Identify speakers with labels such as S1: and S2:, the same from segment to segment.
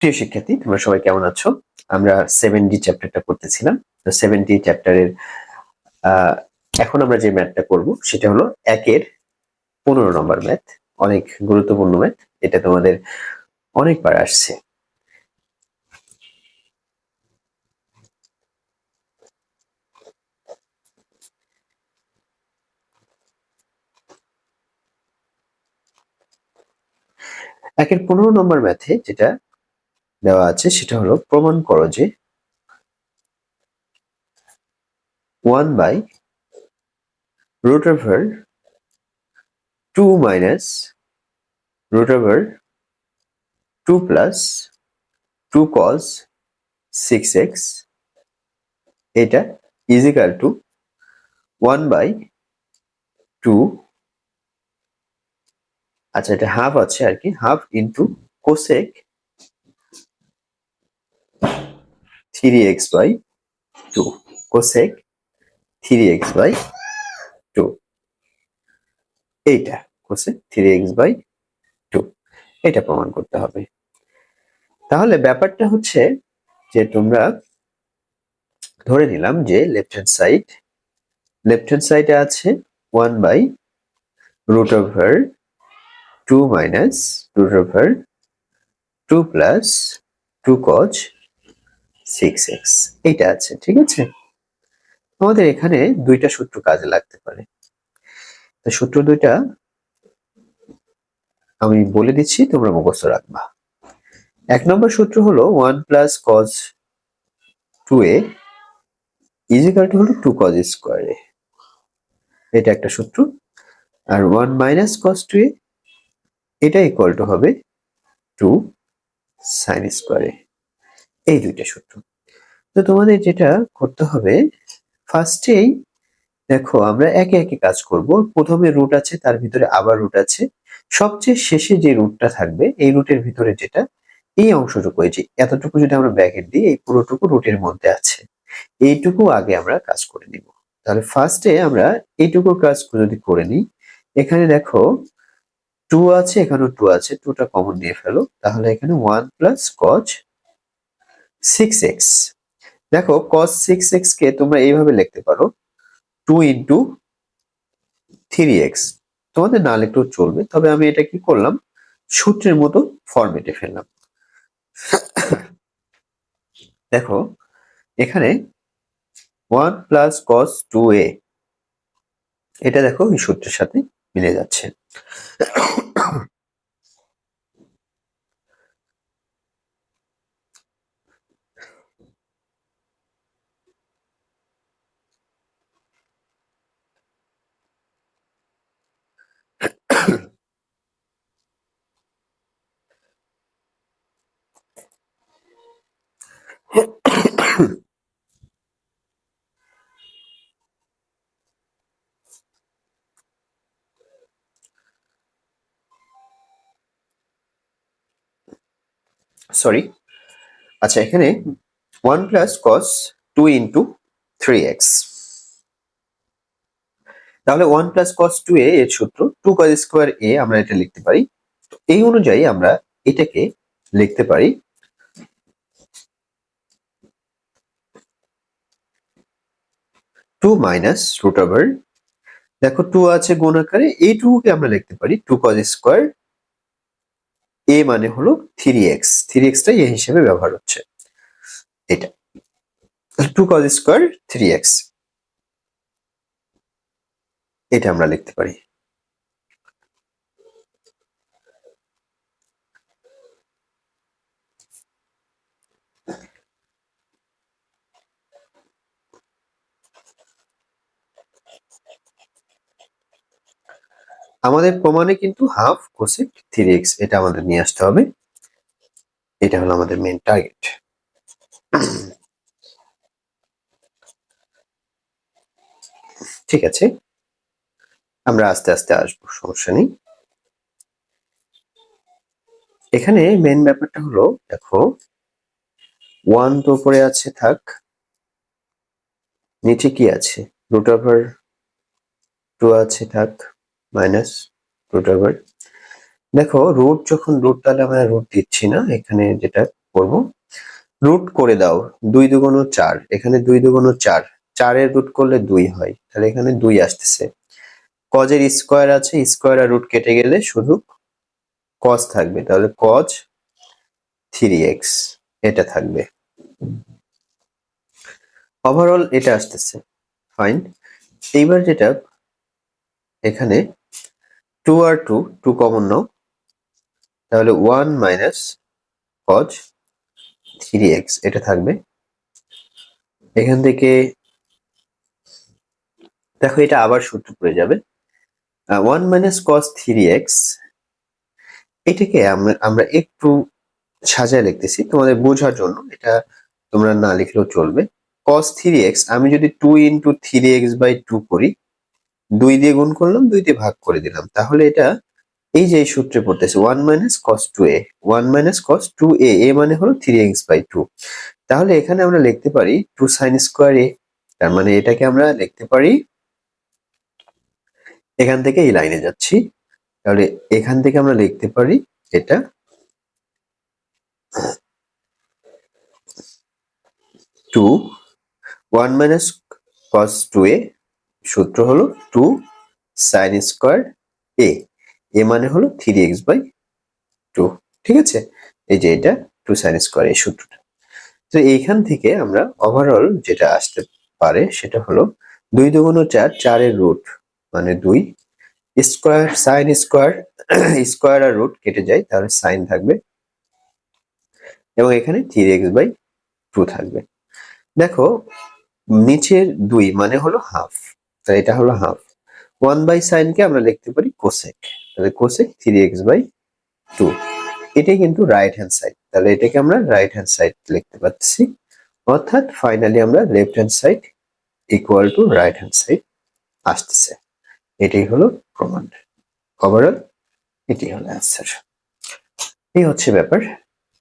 S1: প্রিয় শিক্ষার্থী, তোমরা সবাই কেমন আছো? আমরা সেভেন ডি চ্যাপ্টারটা করতেছিলাম তো সেভেন ডি চ্যাপ্টারের এখন আমরা যে ম্যাথটা করব, সেটা হলো একের পনেরো নম্বর ম্যাথ অনেক গুরুত্বপূর্ণ ম্যাথ এটা তোমাদের অনেকবার আসছে। একের পনেরো নম্বর ম্যাথে যেটা দেওয়া আছে, সেটা হলো প্রমাণ করো যে one by root over 2 minus root over 2 plus 2 cos 6x এটা is equal to 1 by 2 আচ্ছা এটা হাফ আছে আর কি half into cosec 3x by 2 cosec 3x by 2 এইটা কোসেক 3x by 2 এটা প্রমাণ করতে হবে। তাহলে ব্যাপারটা হচ্ছে যে তোমরা ধরে নিলাম যে left hand side left hand সাইডে আছে 1 by root over 2 minus root over 2 plus 2 cos 6x এইটা আছে, ঠিক আছে? আমাদের এখানে দুইটা সূত্র কাজে লাগতে পারে। সূত্র দুইটা আমি বলে দিচ্ছি, তোমরা মুখস্থ রাখবা। এক নম্বর সূত্র হলো one plus cos two A equal to হলো টু কজ স্কোয়ার এ এটা একটা সূত্র। আর one minus cos two A এটা ইকুয়াল টু হবে টু সাইন স্কোয়ার এ এই দুইটা সূত্র। তো তোমাদের যেটা করতে হবে ফার্স্টেই দেখো আমরা একে একে কাজ করব। প্রথমে রুট আছে, তার ভিতরে আবার রুট আছে। সবচেয়ে শেষে যে রুটটা থাকবে, এই রুটের ভিতরে যেটা, এই অংশটুকু, এই যে এতটুকু যদি আমরা ব্র্যাকেট দিই, এই পুরোটুকু রুটের মধ্যে আছে। এইটুকু আগে আমরা কাজ করে নিব। তাহলে ফার্স্টে আমরা এইটুকু কাজ যদি করে নিই, এখানে দেখো টু আছে, এখানেও টু আছে। টুটা কমন নিয়ে ফেলো। তাহলে এখানে one plus cos six x দেখো কস সিক্স এক্স কে তোমরা এইভাবে লিখতে পারো টু ইন্টু থ্রি এক্স তোমাদের না লিখলেও চলবে, তবে আমি এটা কি করলাম? সূত্রের মতো ফরমেটে ফেললাম। দেখো, এখানে one plus cos two A এটা দেখো এই সূত্রের সাথে মিলে যাচ্ছে। সরি আচ্ছা এখানে one plus cos two into three x তাহলে one plus cos two A এর সূত্র টু কস স্কোয়ার এ আমরা এটা লিখতে পারি। এই অনুযায়ী আমরা এটাকে লিখতে পারি টু মাইনাস রুট ওভার দেখো টু আছে গুণ আকারে এই টুকে আমরা লিখতে পারি টু কজ স্কোয়ার এ মানে হলো থ্রি এক্স থ্রি এক্সটাই এ হিসেবে ব্যবহার হচ্ছে। এটা two cos square three x এটা আমরা লিখতে পারি। আমাদের প্রমাণে কিন্তু হাফ কোসেক থ্রি এক্স এটা আমাদের নিয়ে আসতে হবে। এটা হলো আমাদের মেন টার্গেট ঠিক আছে। আমরা আস্তে আস্তে আসব, সমস্যা নেই। এখানে মেন ব্যাপারটা হলো, দেখো ওয়ান তো উপরে আছে, থাক। নিচে কি আছে? রুট ওভার টু আছে, থাক। মাইনাস রুট ওভার দেখো রুট যখন রুট তাহলে আমরা রুট দিচ্ছি না, এখানে যেটা করব রুট করে দাও, দুই দুগুণ চার, এখানে দুই দুগুণ চার, চারের রুট করলে দুই হয়, তাহলে এখানে দুই আসতেছে। কজের স্কোয়ার আছে স্কোয়ার আর রুট কেটে গেলে শুধু কজ থাকবে, তাহলে কজ থ্রি এক্স এটা থাকবে। ওভারঅল এটা আসতেছে ফাইন এইবার যেটা, এখানে টু আর টু টু কমন নাও তাহলে one minus cos three x এটা থাকবে। এখান থেকে দেখো এটা আবার সূত্র পড়ে যাবে। One minus cos three x এটাকে আমরা একটু সাজায় লিখতেছি তোমাদের বোঝার জন্য, এটা তোমরা না লিখলেও চলবে। কস থ্রি এক্স আমি যদি two into three x by two করি দুই দিয়ে গুণ করলাম, দুই দিয়ে ভাগ করে দিলাম। তাহলে এটা এই যে এই সূত্রে পড়তেছে one minus cos two A one minus cos two A A মানে হলো থ্রি এক্স বাই টু তাহলে এখানে আমরা লিখতে পারি টু সাইন স্কোয়ার এ তার মানে এটাকে আমরা লিখতে পারি এখান থেকে এই লাইনে যাচ্ছি। তাহলে এখান থেকে আমরা লিখতে পারি এটা two one minus cos two A সূত্র হলো two sine square A. A মানে হলো থ্রি এক্স বাই টু। ঠিক আছে? এই যে এটা টু সাইন স্কোয়ার এই সূত্রটা। তো এইখান থেকে আমরা ওভারঅল যেটা আসতে পারে সেটা হলো দুই দুগুণ চার, চারের রুট মানে দুই। স্কোয়ার, সাইন স্কোয়ার স্কোয়ার আর রুট কেটে যায়, তাহলে সাইন থাকবে। এবং এখানে থ্রি এক্স বাই টু থাকবে। দেখো, নিচের দুই মানে হলো হাফ। তাই এটা হলো হাফ ওয়ান বাই সাইনকে আমরা লিখতে পারি কোসেক তাহলে cosec three x by two এটাই কিন্তু রাইট হ্যান্ড সাইড তাহলে এটাকে আমরা রাইট হ্যান্ড সাইড লিখতে পারছি অর্থাৎ ফাইনালি আমরা left hand side equal to right hand side আসতেছে। এটাই হলো প্রমাণ। ওভারঅল এটি হলো অ্যান্সার এই হচ্ছে ব্যাপার।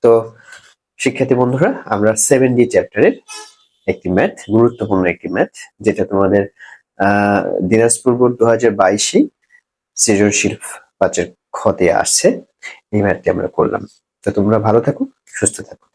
S1: তো শিক্ষার্থী বন্ধুরা, আমরা সেভেন ডি চ্যাপ্টারের একটি ম্যাথ গুরুত্বপূর্ণ একটি ম্যাথ যেটা তোমাদের দিনাজপুর বোর্ড দু হাজার বাইশে সৃজনশীল পাঁচের ক্ষতে আসছে। এই ম্যাটটি আমরা করলাম। তো তোমরা ভালো থাকো, সুস্থ থাকো।